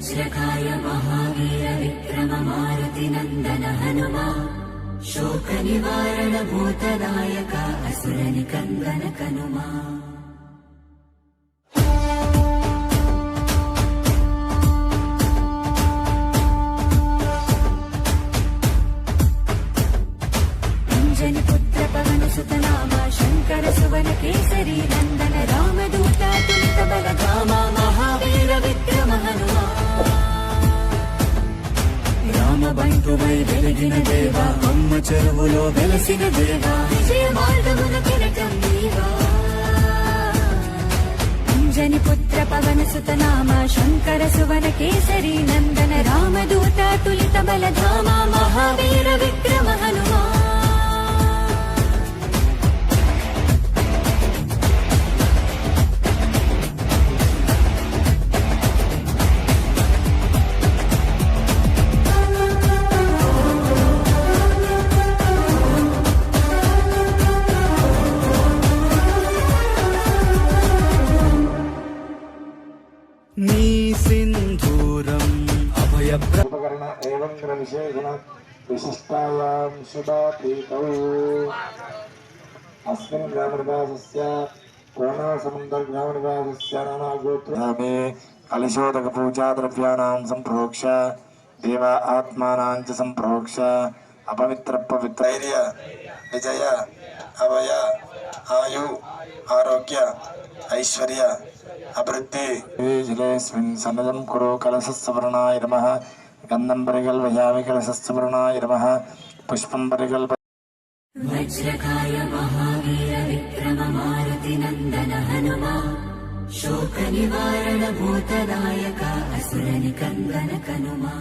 वज्रकाय महावीर विक्रम मारुति नन्दन हनुमा शोकनिवारण भूतदायक असुरनिकन्दन कनुमा अञ्जनि पुत्र पवन सुत नाम शङ्कर सुवन केसरी नन्दन रामदूत तुलित बलधामा బంటువై వెలిగిన దేవా అమ్మ చెరువులో వెలసిన దేవా. విజయ మార్గమున కిరటం నీవా. అంజని పుత్ర పవన సుతనామ శంకర సువన కేసరి నందన రామదూత తులిత బలధామ उपकरण एवं विशेषण विशिष्टायां शुभातीतौ अस्मिन् ग्रामनिवासस्य कोणासमुद्रग्रामनिवासस्य नानागोत्रमे कलिशोदकपूजाद्रव्याणां सम्प्रोक्ष देव आत्मानां च सम्प्रोक्ष अपवित्रपवित्रैर्य ವಿಜಯ ಅಭಯ ಆಯು ಆರೋಗ್ಯ ಐಶ್ವರ್ಯ ಅಭಿವೃದ್ಧಿ ಜಿಲೇಸ್ಮಿನ್ ಸನ್ನದಂ ಕುರು ಕಲಸಸ್ತವರ್ಣಾಯ ನಮಃ ಗಂಧಂಬರಿಗಲ್ ವಯಾಮಿ ಕಲಸಸ್ತವರ್ಣಾಯ ನಮಃ ಪುಷ್ಪಂಬರಿಗಲ್ ವಜ್ರಕಾಯ ಮಹಾವೀರ ವಿಕ್ರಮ ಮಾರುತಿ ನಂದನ ಹನುಮ ಶೋಕ ನಿವಾರಣ ಭೂತದಾಯಕ ಅಸುರ ನಿಕಂದನ ಕನುಮಾ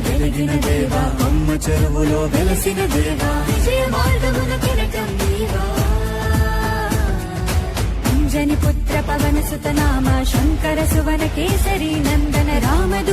వెలిగిన అమ్మ చెరువులో వెలసిన పుత్ర పవన సుతనామ శంకర సువన కేసరి నందన రామదు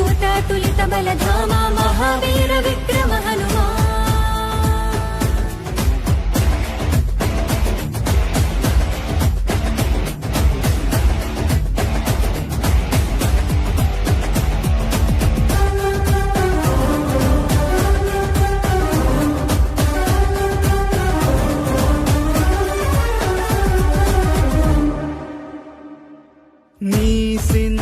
నీ సిన్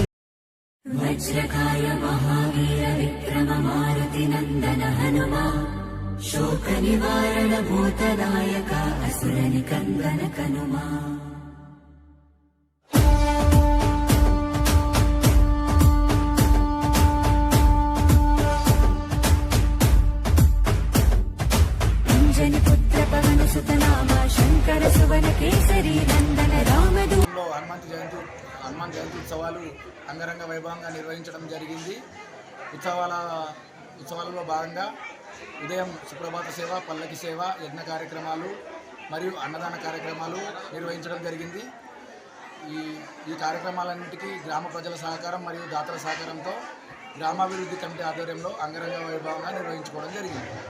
వజ్రకాయ మహావీర విక్రమ మారుతి నందన హనుమా. శోక నివారణ భూతనాయక అసురని కందన కనుమా. హనుమంత జయంతి. హనుమాన్ జయంతి ఉత్సవాలు అంగరంగ వైభవంగా నిర్వహించడం జరిగింది. ఉత్సవాల ఉత్సవాలలో భాగంగా ఉదయం సుప్రభాత సేవ పల్లకి సేవ యజ్ఞ కార్యక్రమాలు మరియు అన్నదాన కార్యక్రమాలు నిర్వహించడం జరిగింది. ఈ ఈ కార్యక్రమాలన్నింటికీ గ్రామ ప్రజల సహకారం మరియు దాతల సహకారంతో గ్రామాభివృద్ధి కమిటీ ఆధ్వర్యంలో అంగరంగ వైభవంగా నిర్వహించుకోవడం జరిగింది.